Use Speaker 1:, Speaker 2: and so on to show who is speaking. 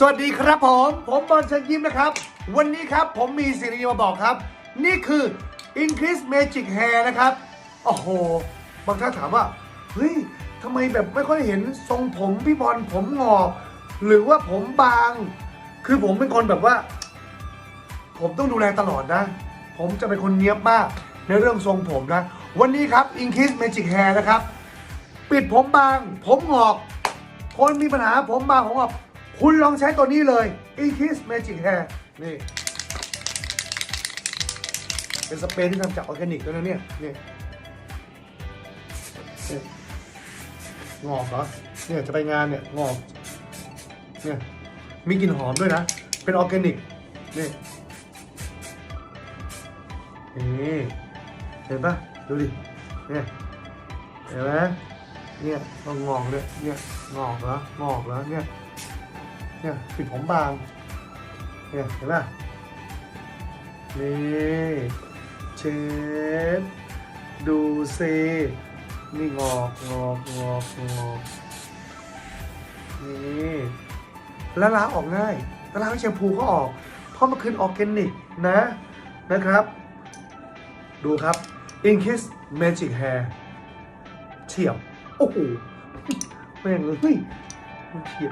Speaker 1: สวัสดีครับผม ผมบอลเชิญยิ้มนะครับ วันนี้ครับผมมีสิ่งดีมาบอกครับ นี่คือ Increase Magic Hair นะครับ โอ้โห บางท่านถามว่า เฮ้ยทำไมแบบไม่ค่อยเห็นทรงผมพี่บอลผมงอกหรือว่าผมบาง คือผมเป็นคนแบบว่า ผมต้องดูแลตลอดนะ ผมจะเป็นคนเนี้ยบมากในเรื่องทรงผมนะ วันนี้ครับ Increase Magic Hair นะครับ ปิดผมบาง ผมงอก คนมีปัญหาผมบางผมงอก คุณลองใช้ตัวนี้เลย Increase Magic Hair นี่ เป็นสเปรย์ที่ทำจากออร์แกนิกด้วยนะเนี่ย นี่งอกเหรอ เนี่ยจะไปงานเนี่ยงอก เนี่ยมีกลิ่นหอมด้วยนะ เป็นออร์แกนิก นี่นี่เห็นปะดูดิ เนี่ย เห็นไหมเนี่ยก็งอกเลยเนี่ยงอกแล้วงอกแล้วเนี่ย เนี่ยปิดผมบาง เนี่ยเห็นปะนี่เชฟดูซินี่งอกงอกงอกงอกนี่แล้วล้าออกง่ายแล้วล้างแชมพูก็ออก เพราะมันคือออร์แกนิกนะนะครับ ดูครับ Inkis Magic Hair เฉียบ โอ้โหแม่งเลย เฮ้ยมันเฉี